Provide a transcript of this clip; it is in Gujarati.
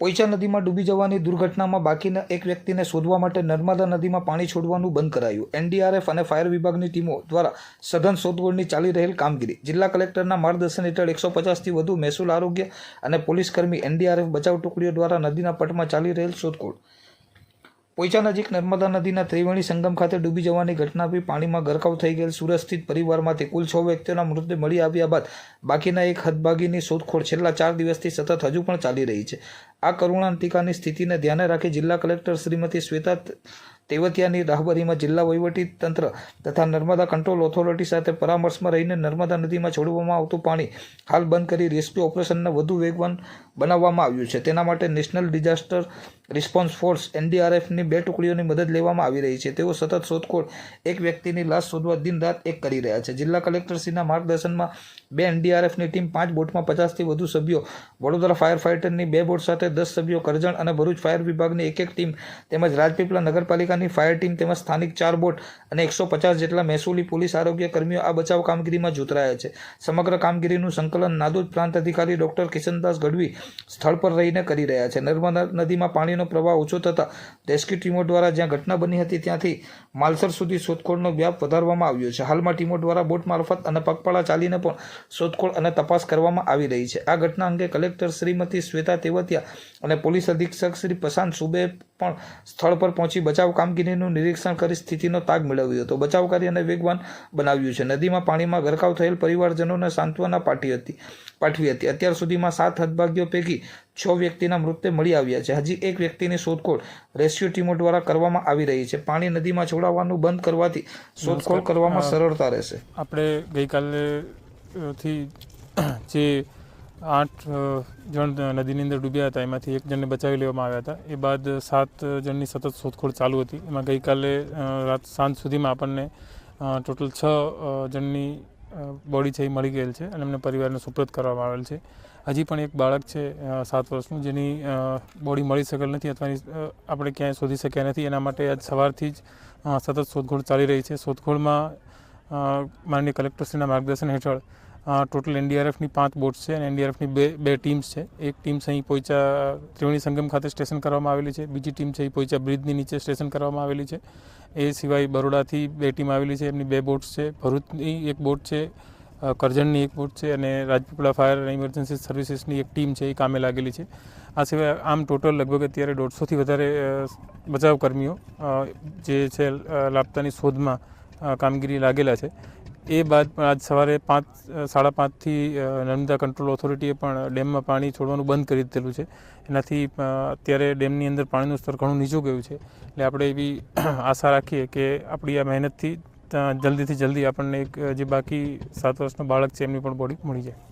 પોઈચા નદીમાં ડૂબી જવાની દુર્ઘટનામાં બાકીના એક વ્યક્તિને શોધવા માટે નર્મદા નદીમાં પાણી છોડવાનું બંધ કરાયું. એનડીઆરએફ અને ફાયર વિભાગની ટીમો દ્વારા સઘન શોધખોળની ચાલી રહેલ કામગીરી. જિલ્લા કલેક્ટરના માર્ગદર્શન હેઠળ એકસો પચાસથી વધુ મહેસૂલ આરોગ્ય અને પોલીસકર્મી એનડીઆરએફ બચાવ ટુકડીઓ દ્વારા નદીના પટમાં ચાલી રહેલ શોધખોળ. પોઈચા નજીક નર્મદા નદીના ત્રિવેણી સંગમ ખાતે ડૂબી જવાની ઘટના બી પાણીમાં ગરકાવ થઈ ગયેલ સુરત સ્થિત પરિવારમાંથી કુલ છ વ્યક્તિઓના મૃતદેહ મળી આવ્યા બાદ બાકીના એક હદભાગીની શોધખોળ છેલ્લા ચાર દિવસથી સતત હજુ પણ ચાલી રહી છે. આ કરુણાંતિકાની સ્થિતિને ધ્યાને રાખી જિલ્લા કલેક્ટર શ્રીમતી શ્વેતા તેવતિયાની રાહબરીમાં જિલ્લા તંત્ર તથા નર્મદા કંટ્રોલ ઓથોરિટી સાથે પરામર્શમાં રહીને નર્મદા નદીમાં છોડવામાં આવતું પાણી હાલ બંધ કરી રેસ્ક્યુ ઓપરેશનને વધુ વેગવાન બનાવવામાં આવ્યું છે. તેના માટે નેશનલ ડિઝાસ્ટર રિસ્પોન્સ ફોર્સ એનડીઆરએફની બે ટુકડીઓની મદદ લેવામાં આવી રહી છે. તેઓ સતત શોધખોળ એક વ્યક્તિની લાશ શોધવા દિન રાત એક કરી રહ્યા છે. જિલ્લા કલેક્ટરશ્રીના માર્ગદર્શનમાં બે એનડીઆરએફની ટીમ પાંચ બોટમાં પચાસથી વધુ સભ્યો વડોદરા ફાયર ફાઇટરની બે બોટ સાથે દસ સભ્યો કરજણ અને ભરૂચ ફાયર વિભાગની એક એક ટીમ તેમજ રાજપીપળા નગરપાલિકાની ફાયર ટીમ તેમજ સ્થાનિક ચાર બોટ અને એકસો પચાસ જેટલા મહેસૂલી પોલીસ આરોગ્ય કર્મીઓ આ બચાવ કામગીરીમાં જોતરાયા છે. સમગ્ર કામગીરીનું સંકલન નાદોદ પ્રાંત અધિકારી ડોક્ટર કિશનદાસ ગઢવી સ્થળ પર રહીને કરી રહ્યા છે. નર્મદા નદીમાં પાણીનો પ્રવાહ ઓછો થતાં રેસ્ક્યુ ટીમો દ્વારા જ્યાં ઘટના બની હતી ત્યાંથી માલસર સુધી શોધખોળનો વ્યાપ વધારવામાં આવ્યો છે. હાલમાં ટીમો દ્વારા બોટ મારફત અને પગપાળા ચાલીને પણ શોધખોળ અને તપાસ કરવામાં આવી રહી છે. આ ઘટના અંગે કલેક્ટર શ્રીમતી શ્વેતા તેવતિયા અને પોલીસ અધિક્ષક શ્રી પ્રશાંત સુબે પણ સ્થળ પર પહોંચી બચાવ કામગીરીનું નિરીક્ષણ કરી સ્થિતિનો તાગ મેળવ્યો હતો. બચાવ કાર્યને વેગવાન બનાવ્યું છે. નદીમાં પાણીમાં ગરકાવ થયેલ પરિવારજનોને સાંત્વના પાઠવી હતી પાઠવી હતી. અત્યાર સુધીમાં સાત હદભાગ્યો પૈકી છ વ્યક્તિના મૃતદેહ મળી આવ્યા છે. હજી એક વ્યક્તિની શોધખોળ રેસ્ક્યુ ટીમો દ્વારા કરવામાં આવી રહી છે. પાણી નદીમાં છોડાવવાનું બંધ કરવાથી શોધખોળ કરવામાં સરળતા રહેશે. આપણે ગઈકાલે થી જે આઠ જણ નદીની અંદર ડૂબ્યા હતા. એમાંથી એક જણને બચાવી લેવામાં આવ્યા હતા. એ બાદ સાત જણની સતત શોધખોળ ચાલુ હતી. એમાં ગઈકાલે રાત સાંજ સુધીમાં આપણને ટોટલ છ જણની બોડી છે એ મળી ગયેલ છે અને એમને પરિવારને સુપ્રત કરવામાં આવેલ છે. હજી પણ એક બાળક છે સાત વર્ષનું, જેની બોડી મળી શકેલ નથી અથવા આપણે ક્યાંય શોધી શક્યા નથી. એના માટે આજ સવારથી જ સતત શોધખોળ ચાલી રહી છે. શોધખોળમાં માનનીય કલેક્ટરશ્રીના માર્ગદર્શન હેઠળ ટોટલ એનડીઆરએફની પાંચ બોટ્સ છે અને એનડીઆરએફની બે બે ટીમ્સ છે. એક ટીમ અહીં પોઈચા ત્રિવેણી સંગમ ખાતે સ્ટેશન કરવામાં આવેલી છે. બીજી ટીમ છે એ પોઈચા બ્રિજની નીચે સ્ટેશન કરવામાં આવેલી છે. એ સિવાય બરોડાથી બે ટીમ આવેલી છે. એમની બે બોટ્સ છે. ભરૂચની એક બોટ છે કરજણની એક બોટ છે અને રાજપીપળા ફાયર અને ઇમરજન્સી સર્વિસીસની એક ટીમ છે એ કામે લાગેલી છે. આ સિવાય આમ ટોટલ લગભગ અત્યારે દોઢસોથી વધારે અ, બચાવ કર્મીઓ અ, જે છે લાપતાની શોધમાં કામગીરી લાગેલા છે. એ બાદ પણ આજ સવારે પાંચ, સાડા પાંચથી નર્મદા કંટ્રોલ ઓથોરિટીએ પણ ડેમમાં પાણી છોડવાનું બંધ કરી દીધેલું છે. એનાથી અત્યારે ડેમની અંદર પાણીનું સ્તર ઘણું નીચું ગયું છે. એટલે આપણે એવી આશા રાખીએ કે આપણી આ મહેનતથી જલ્દીથી જલ્દી આપણને એક જે બાકી સાત વર્ષનો બાળક છે એમની પણ બોડી મળી જાય.